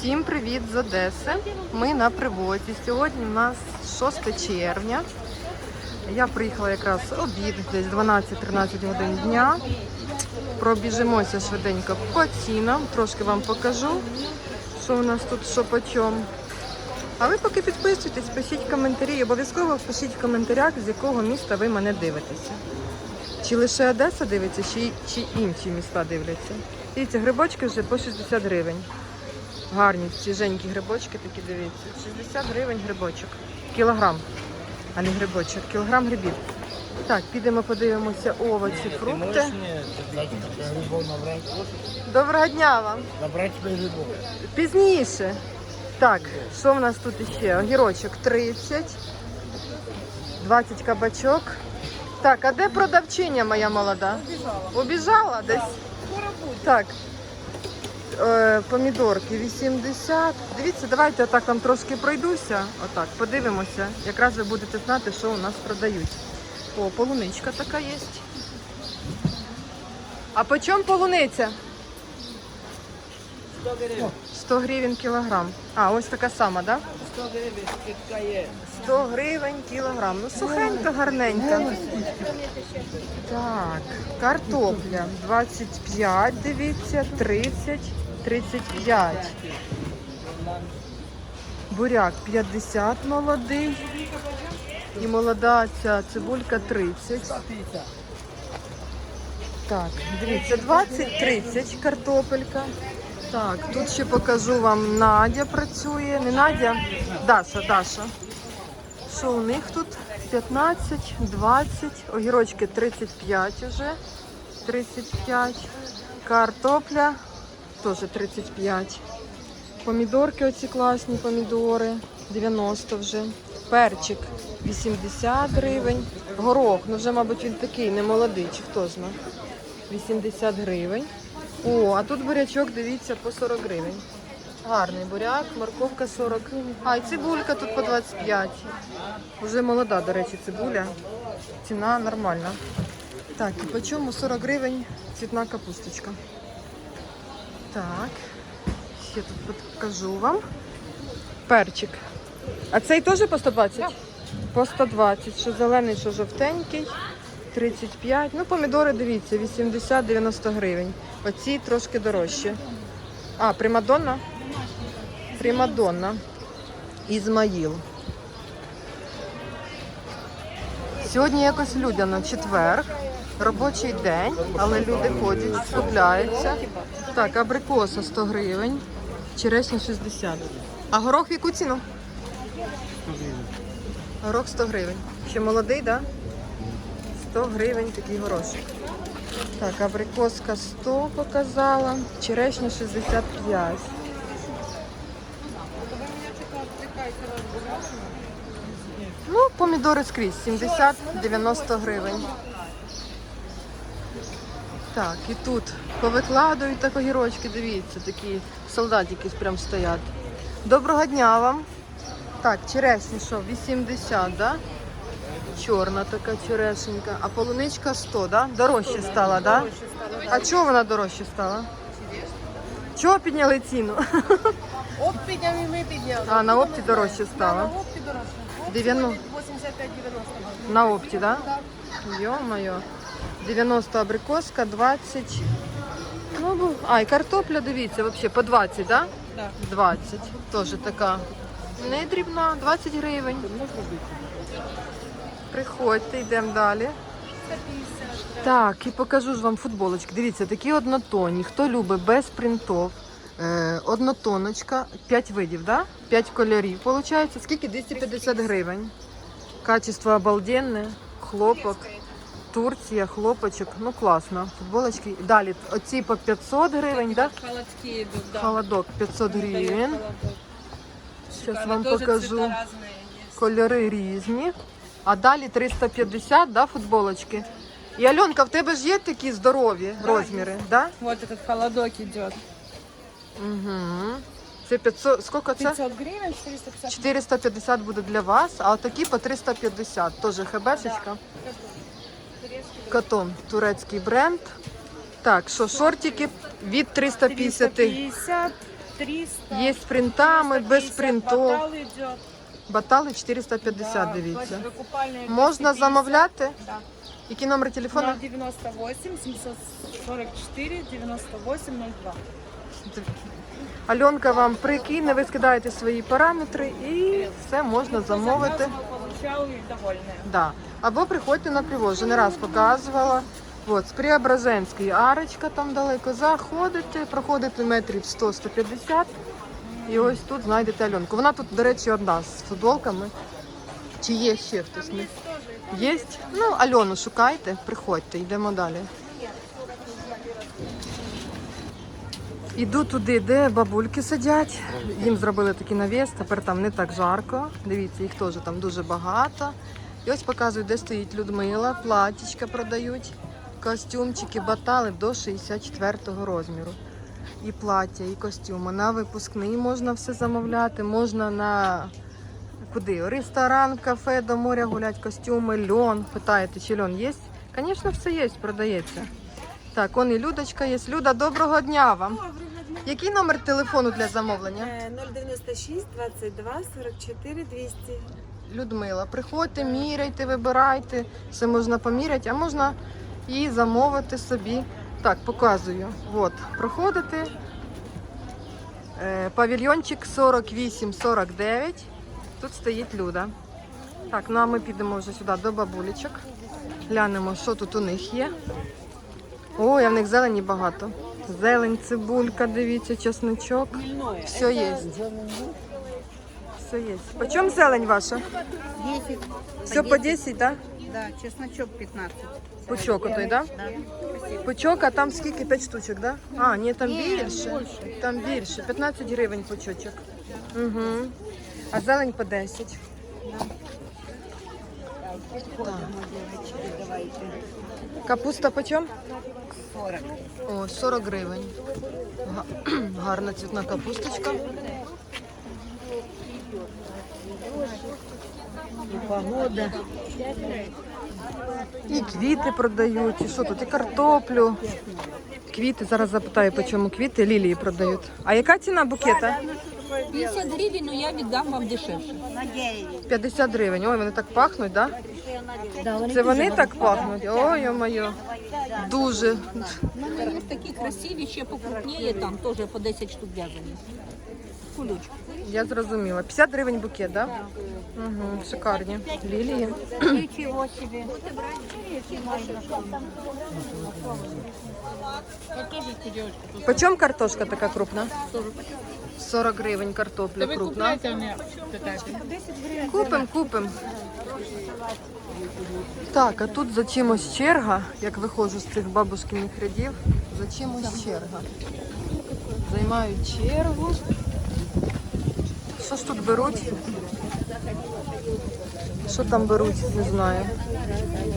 Всім привіт з Одеси. Ми на привозі. Сьогодні у нас 6 червня. Я приїхала якраз обід, десь 12-13 годин дня. Пробіжимося швиденько по цінам. Трошки вам покажу, що у нас тут, що по чому. А ви поки підписуйтесь, пишіть коментарі. Обов'язково пишіть в коментарях, з якого міста ви мене дивитеся. Чи лише Одеса дивиться, чи, чи інші міста дивляться. Дивіться, грибочки вже по 60 гривень. Гарні, свіженькі грибочки такі дивіться. 60 гривень грибочок. Кілограм, а не грибочок. Кілограм грибів. Так, підемо подивимося овочі, фрукти. Доброго дня вам! Набрать тебе грибов. Пізніше. Так, що в нас тут ще? Огірочок 30, 20 кабачок. Так, а де продавчиня моя молода? Убіжала. Убіжала десь? Так. Е, помідорки 80. Дивіться, давайте отак вам трошки пройдуся. Отак, подивимося. Якраз ви будете знати, що у нас продають. О, полуничка така є. А по чому полуниця? 100 гривен. 100 гривень кілограм. А, ось така сама, так? 100 гривен, скидка есть. 100 гривень кілограм. Ну, сухенька, гарненька. Так, картопля 25, дивіться, 30, 35. Буряк 50 молодий. І молода ця цибулька 30. Так, дивіться, 20-30 картопелька. Так, тут ще покажу вам Надя працює. Не Надя, Даша, Даша. Що у них тут? 15, 20, огірочки 35 уже. 35. Картопля теж 35. Помідорки оці класні помідори. 90 вже. Перчик 80 гривень. Горох, ну вже, мабуть, він такий, не молодий, чи хто знає. 80 гривень. О, а тут бурячок, дивіться, по 40 гривень. Гарний буряк, морковка 40. А, і цибулька тут по 25. Вже молода, до речі, цибуля. Ціна нормальна. Так, і по чому 40 гривень цвітна капусточка. Так, ще тут покажу вам. Перчик. А цей теж по 120? По 120. Що зелений, що жовтенький. 35. Ну, помідори, дивіться, 80-90 гривень. Оці трошки дорожчі. А, примадонна? Примадонна. Ізмаїл. Сьогодні якось людяно, четвер, робочий день, але люди ходять, скупляються. Так, абрикоса 100 гривень, черешня 60. А горох в яку ціну? 100 гривен. Горох 100 гривень. Ще молодий, так? Да? 100 гривень такий горошок. Так, абрикоска 100 показала, черешня 65. Ну, помідори скрізь 70-90 гривень. Так, і тут повикладують так огірочки, дивіться, такі солдатики прям стоять. Доброго дня вам. Так, черешня що, 80, да? Чорна така черешенька. А полуничка 100, да? Дорожче стала, да? А чого вона дорожче стала? Чого підняли ціну? Оп підняли, ми підняли. А, на опті дорожче На опті дорожче. 85-90. На опті, да? Йо-моє. 90 абрикоска, 20. Ну, бу- а, і картопля, дивіться, взагалі по 20, да? Так. 20. Теж така. Не дрібна, 20 гривень. Приходьте, йдемо далі. Так, і покажу ж вам футболочки. Дивіться, такі однотонні. Хто любить без принтов. Е, однотоночка, 5 видів, да? 5 кольорів. Получається, скільки? 250 гривень. Качество обалденне, хлопок. Турція, хлопочок, ну класно. Футболочки. Далі оці по 500 гривень, да? Холодки йдуть, да. Холодок 500 гривень. Зараз вам покажу. Кольори різні. А далі 350, да, футболочки. І Альонка, в тебе ж є такі здорові розміри, да? Вот этот холодок идет. Угу. Це 500, скільки це? 500 гривен, 450. 450 буде для вас, а отакі по 350. Теж хебешечка. Катон, турецький бренд. Так, що шортики від 350. 350, 300. Є з принтами, без 350, принтов. Батал. Батали 450, Да, дивіться. Можна замовляти? Да. Який номер телефону? 098 744 98 02. Альонка вам прикине, ви скидаєте свої параметри і все можна замовити. Получал и довольная. Да. Або приходьте на привоз. Вже не раз показувала. От, з Преображенської арочка там далеко. Заходите, проходите метрів 100-150. І ось тут знайдете Альонку. Вона тут, до речі, одна з футболками. Чи є ще хтось? Є? Ну, Альону шукайте, приходьте, йдемо далі. Іду туди, де бабульки сидять. Їм зробили такий навіс, тепер там не так жарко. Дивіться, їх теж там дуже багато. І ось показую, де стоїть Людмила, платічка продають, костюмчики, батали до 64-го розміру. І плаття, і костюми. На випускний можна все замовляти, можна на куди? Ресторан, кафе, до моря гулять, костюми, льон. Питаєте, чи льон є? Звісно, все є, продається. Так, он і Людочка є. Люда, доброго дня вам. Який номер телефону для замовлення? Е, 096 22 44 200. Людмила, приходьте, міряйте, вибирайте. Все можна поміряти, а можна і замовити собі. Так, показую. От, проходите. Е, павільйончик 48-49. Тут стоїть Люда. Так, ну а ми підемо вже сюди до бабулечок. Глянемо, що тут у них є. Ой, а в них зелені багато. Зелень, цибулька, дивіться, чесночок. Все є. Все є. Почем зелень ваша? 10. Все по 10, да? Да, чесночок 15. Пучок отой, да? Да. Пучок, а там скільки? 5 штучок, да? А, ні, там більше. Там більше. 15 гривень пучочок. Угу. А зелень по 10. Капуста почем? 40. О, 40 гривень. Гарна цвітна капусточка. І Погода. І квіти продають, і що тут, і картоплю. Квіти, зараз запитаю, по чому квіти, лілії продають. А яка ціна букета? 50 гривень, но я віддам вам дешевше. 50 гривень. Ой, вони так пахнуть, так? Да? Це вони так пахнуть? Ой, моє. Дуже. У мене є такі красиві, ще покрупніє, там теж по 10 штук в'язані. Кулючки. Я зрозуміла. 50 гривень букет, так? Да? Угу, шикарні. Лілії. По чому картошка така крупна? 40 гривень картопля крупна. Купим, купим. Так, а тут за чимось черга, як виходжу з цих бабушкиних рядів, за чимось черга. Займають чергу. Що ж тут беруть? Що там беруть, не знаю.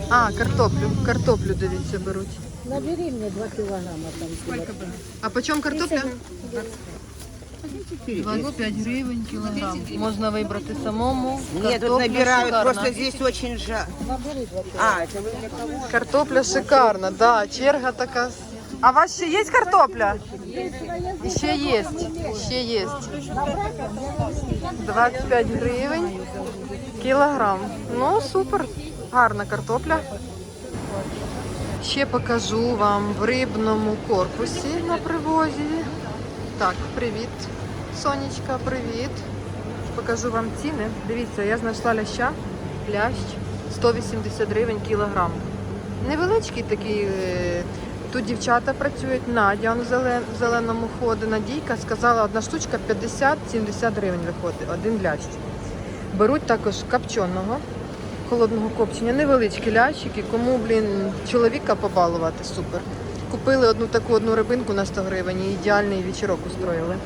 А, картоплю. Картоплю, дивіться, беруть. Набери мне 2 килограмма там. А по чому картопля? 25 гривень кілограм. Можна вибрати самому. Нет, тут Картопля набирают, шикарна. просто здесь очень жарко. А, это вы для кого? Картопля шикарна, да, черга така. А у вас ще є картопля? І ще є, ще є. 25 гривень кілограм. Ну, супер, гарна картопля. Ще покажу вам в рибному корпусі на привозі. Так, привіт, Сонечка, привіт. Покажу вам ціни. Дивіться, я знайшла ляща. Лящ 180 гривень кілограм. Невеличкий такий. е, Тут дівчата працюють, Надя в зеленому ходить. Надійка сказала, одна штучка 50-70 гривень виходить, один лящ. Беруть також копченого, холодного копчення, невеличкі лящики, кому, блін, чоловіка побалувати, супер. Купили одну таку одну рибинку на 100 гривень і ідеальний вечірок устроїли.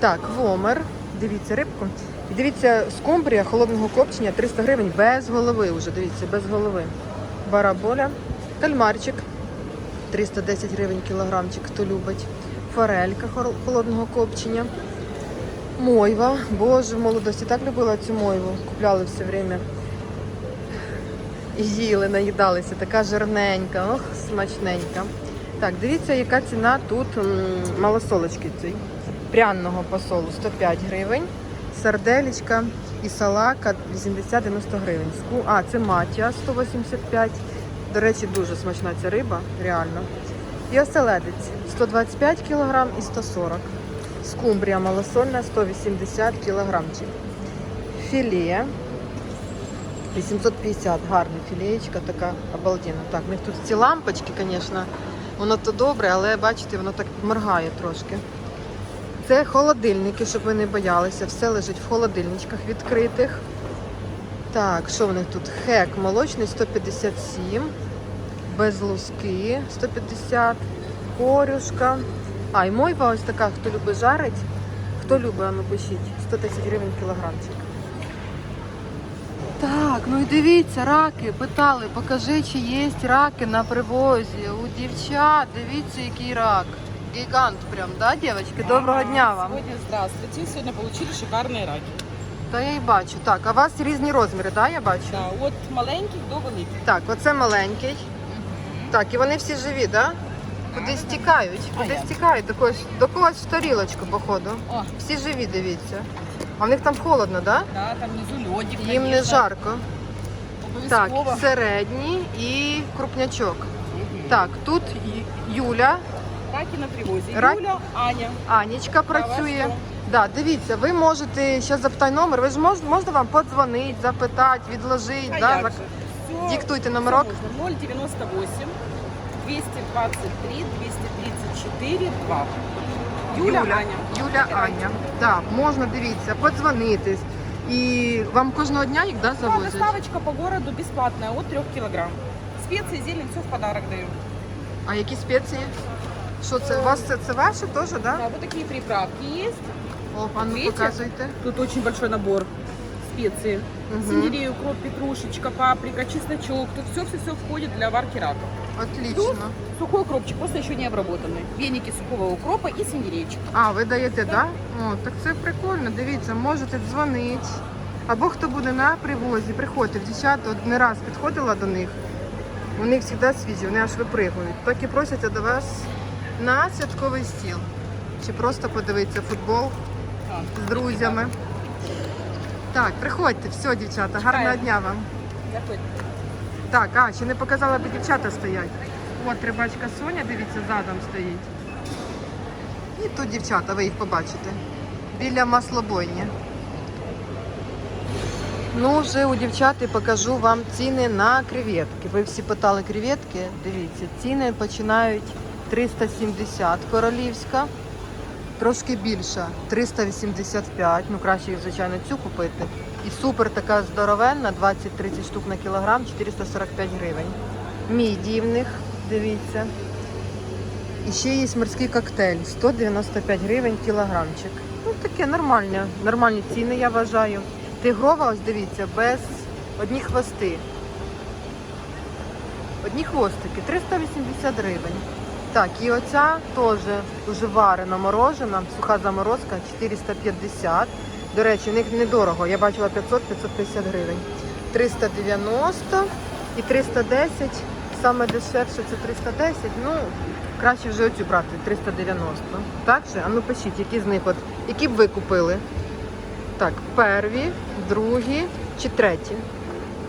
Так, вомер. Дивіться рибку. І дивіться, скумбрія холодного копчення 300 гривень без голови вже, дивіться, без голови. Бараболя, кальмарчик 310 гривень кілограмчик, хто любить. Форелька холодного копчення. Мойва. Боже, в молодості так любила цю мойву. Купляли все время. І їли, наїдалися. Така жирненька, ох, смачненька. Так, дивіться, яка ціна тут малосолочки цей. пряного посолу 105 гривень, сарделечка і салака 80-90 гривень. А, це матія 185. До речі, дуже смачна ця риба, реально. І оселедець 125 кг і 140 Скумбрія малосольна 180 кілограмчик. Філе 850, гарна філеєчка, така обалденна. Так, в них тут ці лампочки, звісно, воно то добре, але бачите, воно так моргає трошки. Це холодильники, щоб ви не боялися. Все лежить в холодильничках відкритих. Так, що в них тут? Хек молочний 157, без луски 150, корюшка. А, і мойва ось така, хто любить жарить. Хто любить, а ну пишіть. 110 гривень кілограмчик. Так, ну і дивіться, раки. Питали, покажи, чи є раки на привозі. У дівчат, дивіться, який рак. Гігант прям, да, дівчатки? Доброго дня вам. Сегодня здравствуйте. Сегодня получили шикарные раки. Та я й бачу. Так, а у вас різні розміри, да, я бачу? Да, от маленьких до великих. Так, оце маленький. Так, і вони всі живі, да? Кудись тікають, кудись тікають, до когось, до когось в тарілочку, походу. О. Всі живі, дивіться. А в них там холодно, да? Да, там внизу льодик. Їм не конечно. жарко. Так, Обов'язково. середній і крупнячок. Так, тут Ю- Юля, Раки на привозі. Рак- Юля, Аня. Анічка працює. вас Да, дивіться, ви можете ще запитай номер. Ви ж можете, можна вам подзвонити, запитати, відложити. Да? зак-? Всё- Диктуйте номерок. можно. 098 223 234 2. Юля, Аня. Юля Аня. Да, можна дивіться, подзвонитись. І вам кожного дня їх да, Да, завозять? доставочка по городу бесплатная от 3 килограмм. Специи, зелень, все в подарок даю. А які спеції? Що це? У вас це, це ваше теж, да? Да, вот такие приправки есть. О, а ну Видите? показуйте. Тут очень большой набор специй. Мгм. Сельдерей, укроп, петрушечка, паприка, чесночок. Тут все-все-все входит для варки рака. Отлично. Сухой укропчик, просто еще не обработанный. Веники сухого укропа и сельдерейчик. А, ви даєте, да? О, так це прикольно. Дивіться, можете дзвонити. Або хто буде на привозі, приходьте. Дівчат от не раз підходила до них. У них завжди свіжі, вони аж випригують. Так і просяться до вас на святковий стіл. Чи просто подивитися футбол з друзями. Так, приходьте, все, дівчата, гарного дня вам. Дякую. Так, а, ще не показала, де дівчата стоять. От рибачка Соня, дивіться, задом стоїть. І тут дівчата, ви їх побачите. Біля маслобойні. Ну, вже у дівчат і покажу вам ціни на креветки. Ви всі питали креветки. Дивіться, ціни починають 370 королівська, трошки більша 385. Ну, краще, звичайно, цю купити. І супер така здоровенна, 20-30 штук на кілограм, 445 гривень. Мідії в них, дивіться. І ще є морський коктейль, 195 гривень кілограмчик. Ну таке нормальне, нормальні ціни, я вважаю. Тигрова, ось дивіться, без одні хвости. Одні хвостики, 380 гривень. Так, і оця теж вже варена морожена, суха заморозка 450. До речі, у них недорого. Я бачила 500-550 гривень. 390 і 310. Саме дешевше це 310. Ну, краще вже оцю брати 390. Так же? А ну пишіть, які з них от, які б ви купили? Так, перві, другі чи треті.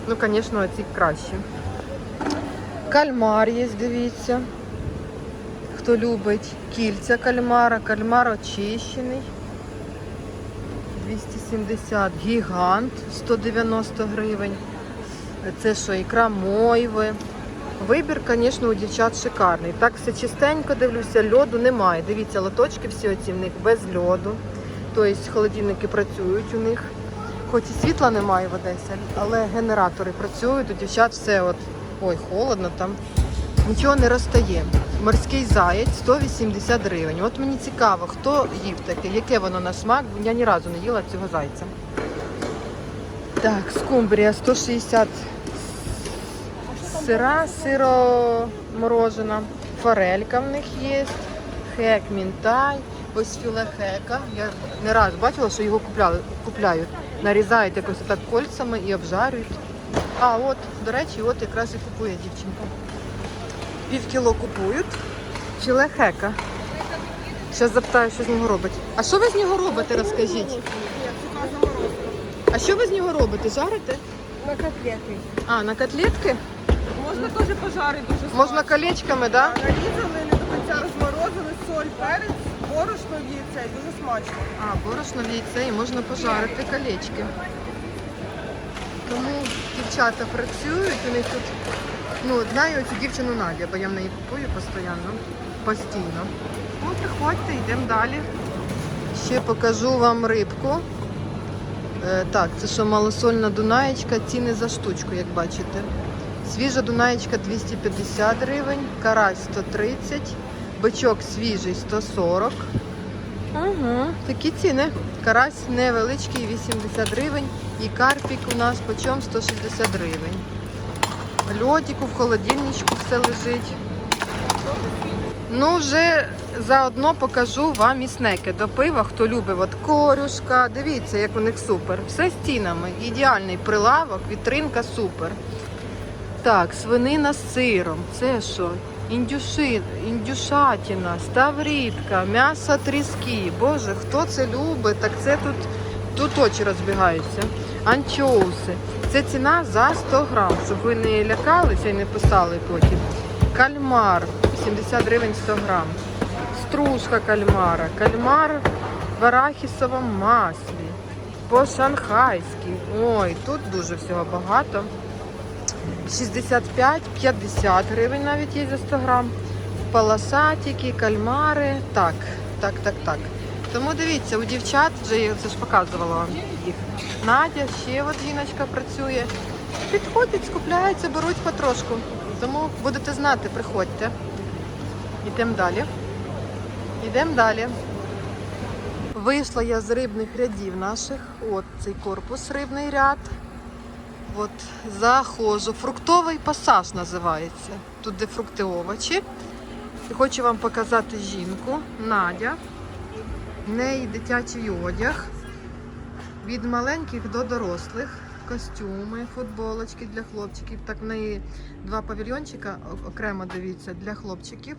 Ну, звісно, оці кращі. Кальмар є, дивіться. Хто любить кільця кальмара, кальмар очищений. 270 гігант 190 гривень. Це що, ікра мойви. Вибір, звісно, у дівчат шикарний. Так все чистенько дивлюся, льоду немає. Дивіться, лоточки всі оці в них без льоду. Тобто холодильники працюють у них. Хоч і світла немає в Одесі, але генератори працюють, у дівчат все от. Ой, холодно там. Нічого не розтає. Морський заєць 180 гривень. От мені цікаво, хто їв таке, яке воно на смак. Я ні разу не їла цього зайця. Так, скумбрія 160 сира, сиро морожена, форелька в них є, хек мінтай, ось філе хека. Я не раз бачила, що його купляли, купляють. Нарізають якось так кольцями і обжарюють. А от, до речі, от якраз і купує дівчинка. Пів кіло купують. Філе хека. Зараз запитаю, що з нього робить. А що ви з нього робите, розкажіть? А що ви з нього робите? Жарите? На котлеты. А, на котлетки? Можна теж пожарити дуже смачно. Можна колечками, так? Да? Нарізали, не до кінця розморозили, соль, перець, борошно, яйце. Дуже смачно. А, борошно в яйце і можна пожарити колечки. Тому дівчата працюють, у них тут, ну, знаю цю дівчину Надя, бо я в неї купую постійно, постійно. Ну, приходьте, йдемо далі. Ще покажу вам рибку. Е, так, це що малосольна дунаєчка, ціни за штучку, як бачите. Свіжа дунаєчка 250 гривень, карась 130, бичок свіжий 140. Ага, такі ціни. Карась невеличкий, 80 гривень. І карпік у нас почем 160 гривень. Льодику в холодильничку все лежить. Ну, вже заодно покажу вам і снеки до пива, хто любить. От корюшка, дивіться, як у них супер. Все стінами. Ідеальний прилавок, вітринка супер. Так, свинина з сиром. Це що? Індюши, індюшатіна, ставрідка, м'ясо тріски. Боже, хто це любить, так це тут, тут очі розбігаються. Анчоуси. Це ціна за 100 грам, щоб ви не лякалися і не писали потім. Кальмар 70 гривень 100 грам. Стружка кальмара. Кальмар в арахісовому маслі. По-шанхайськи. Ой, тут дуже всього багато. 65-50 гривень навіть є за 100 грам. Полосатики, кальмари. Так, так, так, так. Тому дивіться, у дівчат вже я це ж показувала вам їх. Надя, ще от жіночка працює. Підходять, скупляються, беруть потрошку. Тому будете знати, приходьте. Йдемо далі. Йдемо далі. Вийшла я з рибних рядів наших. От цей корпус рибний ряд. От заходжу. Фруктовий пасаж називається. Тут де фрукти овочі. І хочу вам показати жінку Надя. В неї дитячий одяг. Від маленьких до дорослих. Костюми, футболочки для хлопчиків. Так, в неї два павільйончика, окремо дивіться, для хлопчиків.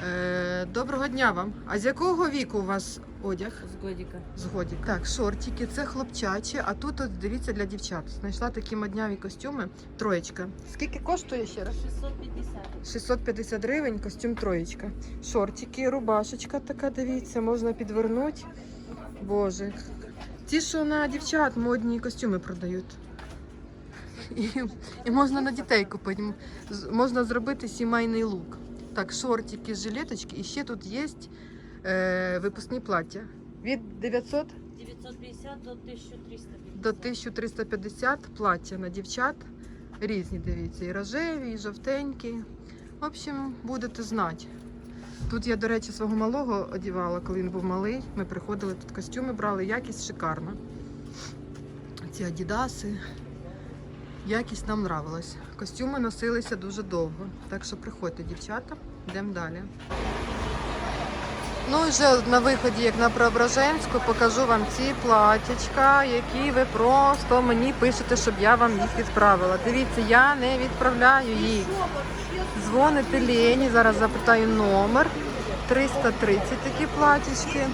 Е, доброго дня вам. А з якого віку у вас одяг? З годика. Згоді. Так, шортики, це хлопчачі, а тут от дивіться для дівчат. Знайшла такі модняві костюми. Троєчка. Скільки коштує ще раз? 650. 650 гривень, костюм троєчка. Шортики, рубашечка така, дивіться, можна підвернути. Боже. Ті, що на дівчат модні костюми продають. І, і можна на дітей купити. З- Можна зробити сімейний лук. Так, шортики, жилеточки. І ще тут є е, випускні плаття. Від 900 950 до 1350. до 1350 плаття на дівчат. Різні, дивіться, і рожеві, і жовтенькі. В общем, будете знати. Тут я, до речі, свого малого одягала, коли він був малий. Ми приходили тут костюми, брали, якість шикарна. Ці адідаси. Якість нам нравилась. Костюми носилися дуже довго. Так що приходьте, дівчата, йдемо далі. Ну і вже на виході, як на Преображенську, покажу вам ці платячка, які ви просто мені пишете, щоб я вам їх відправила. Дивіться, я не відправляю їх. Дзвоните Лені, зараз запитаю номер. 330 такі платічки.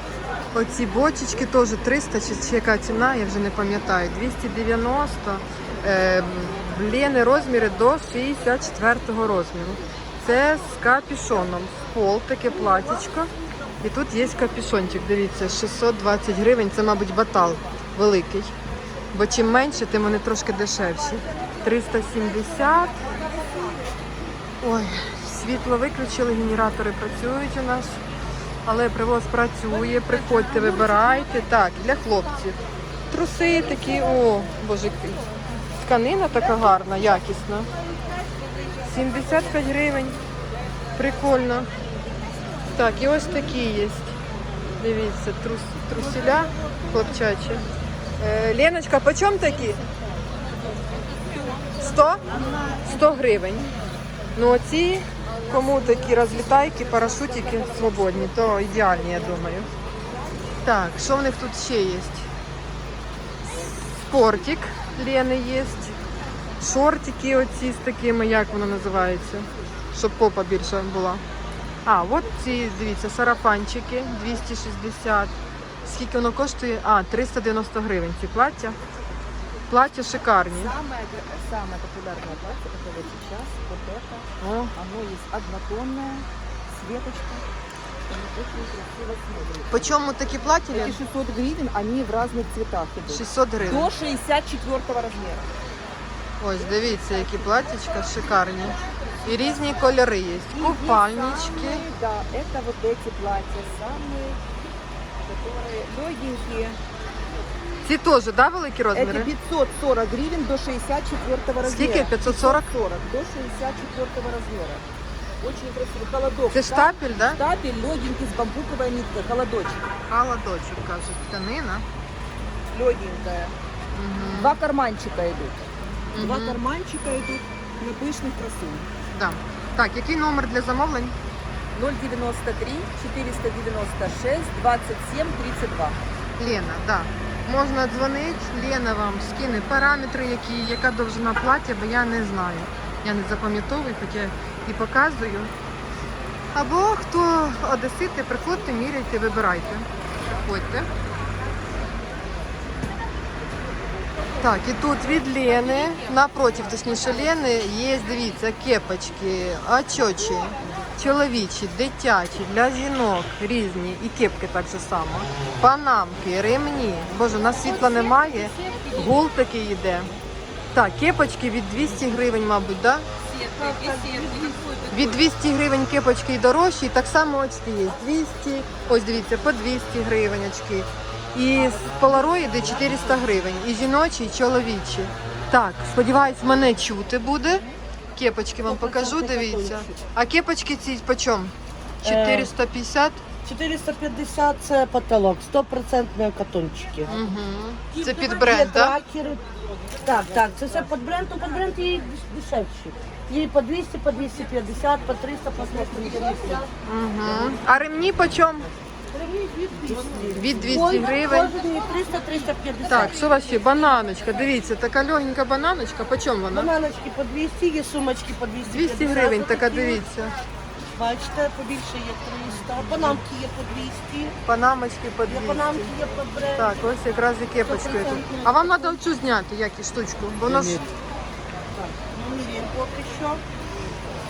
Оці бочечки теж 300 чи, яка ціна, я вже не пам'ятаю. 290. Е, в Лени розміри до 64-го розміру. Це з капюшоном. Пол таке платічко. І тут є капюшончик, дивіться, 620 гривень, це, мабуть, батал великий. Бо чим менше, тим вони трошки дешевші. 370. Ой, світло виключили, генератори працюють у нас. Але привоз працює, приходьте, вибирайте. Так, для хлопців. Труси такі, о, боже, тканина така гарна, якісна. 75 гривень. Прикольно. Так, і ось такі є. Дивіться, трус, трусіля хлопчачі. Е, Леночка, по чому такі? 100? 100 гривень. Ну оці, кому такі розлітайки, парашутики свободні, то ідеальні, я думаю. Так, що в них тут ще є? Спортик Лени є. Шортики оці з такими, як воно називається, щоб попа більше була. А, от ці, дивіться, сарафанчики 260. Скільки воно коштує? А, 390 гривень ці плаття. Плаття шикарні. Самое, самое популярное платье, которое сейчас, вот это, О, оно есть однотонное, светочка. Оно очень красиво смотрится. по чому такі плаття? Эти Лен? 600 гривен, они в разных цветах идут. 600 гривень. До 64 размера. Ось, дивіться, які платтячка шикарні. І різні кольори є. И есть Купальнички. самые, да, это вот эти платья, самые, которые легенькие. Ці теж, да, великі Эти розміри? 540 гривен до 64 размера. Скільки? 540? 540 до 64 размера. Очень красиво. Холодок. Це штапель, да? Штапель легенький с бамбуковой ниткой. Холодочек. Холодочок, кажуть, тканина. Легенькая. Угу. Два карманчика идут. Два Мгм. карманчика идут на пышных красунь. Да. Так, який номер для замовлень? 093 496 27 32. Лена, да. Можна дзвонити, Лена вам скине параметри, які, яка довжина плаття, бо я не знаю. Я не запам'ятовую, хоча і показую. Або хто одесити, приходьте, міряйте, вибирайте. Приходьте. Так, і тут від Лени, напротив, точніше Лени, є, дивіться, кепочки, очочі, чоловічі, дитячі, для жінок різні, і кепки так же само. Панамки, ремні. Боже, у нас світла немає, гул такий йде. Так, кепочки від 200 гривень, мабуть, да? Від 200 гривень кепочки і дорожчі, і так само очки є. 200, ось дивіться, по 200 гривень очки. І полароїди 400 гривень. І жіночі, і чоловічі. Так, сподіваюсь, мене чути буде. Кепочки вам покажу, дивіться. А кепочки ці по чому? 450? 450 це потолок, 100% катончики. Угу. Це під бренд, так? Так, так, це все під бренд, ну під бренд і дешевші. Є по 200, по 250, по 300, по 150. Угу. А ремні по чому? Від 200 гривень. 300, 350. Так, що у вас ще? Бананочка. Дивіться, така легенька бананочка. По чому вона? Бананочки по 200, є сумочки по 250. 200 гривень, така дивіться. Бачите, побільше є 300. Бананки є по 200. Панамочки по 200. бананки, є по бренд. Так, ось якраз і кепочкою тут. А вам треба оцю зняти, як і штучку. Бо воно ж... Ну, міряємо поки що.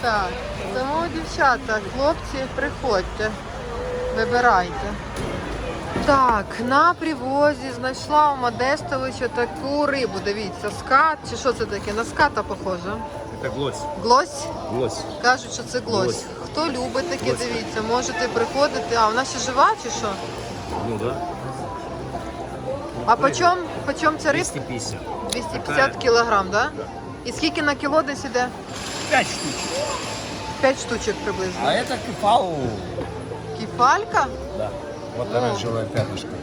Так, тому дівчата, хлопці, приходьте, вибирайте. Так, на привозі знайшла у Модестовича таку рибу. Дивіться, скат, чи що це таке? На ската похоже. Это глось. Глось? Глось. Кажуть, що це глось. Глось. Хто любить таке, дивіться, можете приходити. А, вона ще жива чи що? Ну да. А по чому, ця рибка? 250. 250 кілограм, да? І скільки на кіло десь іде? 5 штучек. 5 штучок приблизно. А это кефау. Кефалька? Да. Вот О. оранжевое пятнышко.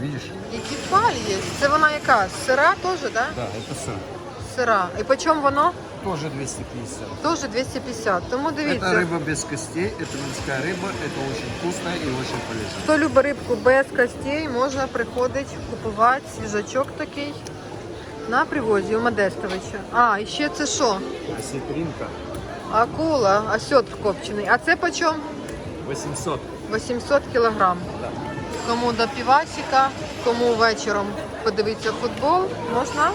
Видишь? І кефаль є. Це вона яка? Сира теж, да? Да, это сыр. Сира. І по чому воно? Тоже 250. Теж 250. Тому Это дивіться, рыба без костей, это морская рыба, это очень вкусная и очень полезная. хто любить рибку без костей, можна приходити купувати свіжачок такий на привозі у Модестовича. А, і ще це що? Осетринка Акула, осьотр копчений. А це по чому? 800. 800 кілограм. Кому до півасика, кому вечором подивитися футбол, можна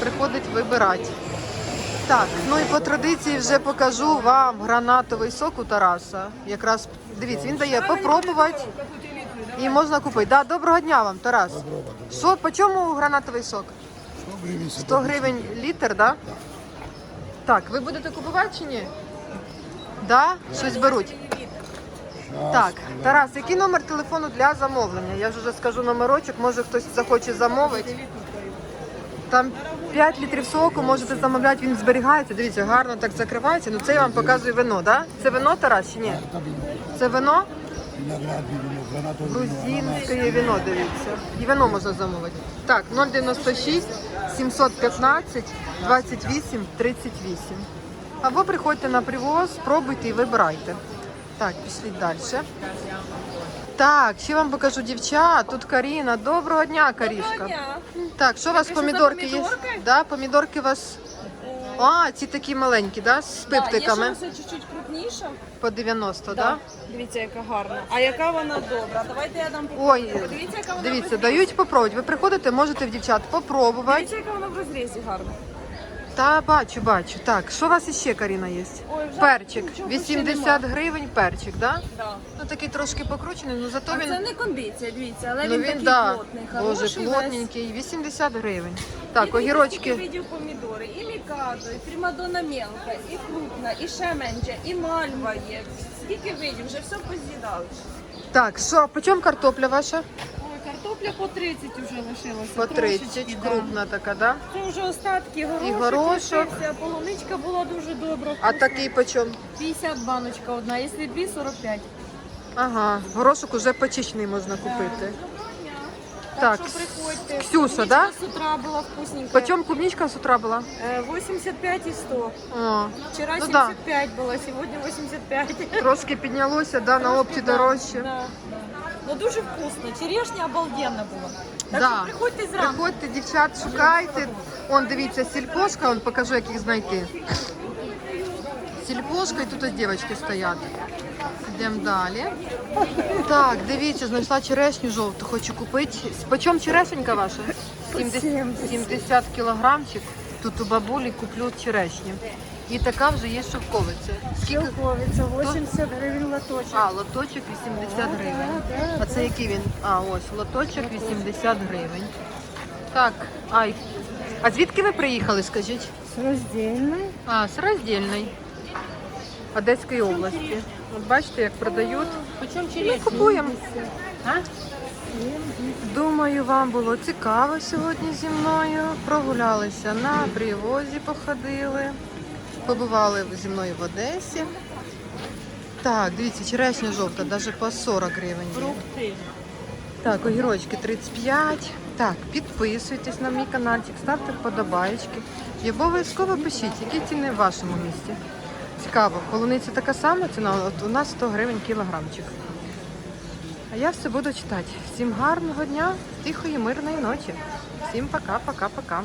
приходити вибирати. Так, ну і по традиції вже покажу вам гранатовий сок у Тараса. Якраз дивіться, він дає попробувати і можна купити. Да, доброго дня вам, Тарас. Що, по чому гранатовий сок? 100 гривень літр, да? Так, ви будете купувати чи ні? Да? Щось беруть. Так, Тарас, який номер телефону для замовлення? Я вже скажу номерочок, може хтось захоче замовити. Там 5 літрів соку можете замовляти, він зберігається. Дивіться, гарно так закривається. Ну це я вам показую вино, да? Це вино, Тарас, чи ні? Це вино? Грузинське вино, дивіться. І вино можна замовити. Так, 096 715 28 38. Або приходьте на привоз, пробуйте і вибирайте. Так, пішліть далі. Так, ще вам покажу дівчат. Тут Каріна. Доброго дня, Карішка. Так, що у вас помідорки є? Да, помідорки у вас А, ці такі маленькі, да? З Да, пиптиками. є ще ось чуть-чуть крупніша. По 90, Да. да? Дивіться, яка гарна. А яка вона добра? Давайте я дам попробую. Ой, Подивіться, яка вона дивіться, дають попробувати. Ви приходите, можете в дівчат попробувати. Дивіться, яка вона в розрізі гарна. Та бачу, бачу. Так, що у вас іще, Каріна, є? Ой, вже Перчик. нічого 80 гривень перчик, да? Да. Ну такий трошки покручений, ну зато А він. це не кондиція, дивіться, але Ну він, він такий да, плотний, хороший. весь. плотненький, 80 гривень. Так, І дивіться, скільки огірочки. видів помідори. І мікадо, і примадонна мелка, і крупна, і ще менше, і мальва є. Скільки видів, вже все поз'їдали. Так, що, по чому картопля ваша? Картопля по 30 вже лишилася. По 30, да. крупна така, да? Це вже остатки горошок. горошок. лишився, Полуничка була дуже добра. А такий по чому? 50 баночка одна, якщо дві 45. Ага, горошок уже почищений можна купити. Так, Так, що приходьте. Ксюша, Клубничка да? з утра була вкусненька. По чому клубничка з утра була? Е, 85 і 100. О, Вчора Ну да. 75 була, сьогодні 85. трошки піднялося, да, на опті Да, дорожче. да. Ну дуже вкусно. Черешня обалденна була. Так Да. що приходьте зранку. Приходьте, дівчат, шукайте. Он, дивіться, сільпошка, он покажу, як їх знайти. Сільпошка і тут ось дівчатки стоять. Йдемо далі. Так, дивіться, знайшла черешню жовту, хочу купити. По чому черешенька ваша? 70, 70 кілограмчик. Тут у бабулі куплю черешню. І така вже є шовковиця. Скільки? Шовковиця 80 гривень лоточок. А, лоточок 80 гривень. А це який він? А, ось, лоточок 80 гривень. Так, ай. А звідки ви приїхали, скажіть? З роздільної. А, з роздільної. Одеської області. От бачите, як продають. Ми купуємо. Думаю, вам було цікаво сьогодні зі мною. Прогулялися на привозі, походили. Побували зі мною в Одесі. Так, дивіться, черешня жовта, навіть по 40 гривень. Фрукти. Так, огірочки 35. Так, підписуйтесь на мій каналчик, ставте вподобаєчки. І обов'язково пишіть, які ціни в вашому місті. Цікаво, полуниця така сама ціна, от у нас 100 гривень кілограмчик. А я все буду читати. Всім гарного дня, тихої, мирної ночі. Всім пока, пока, пока.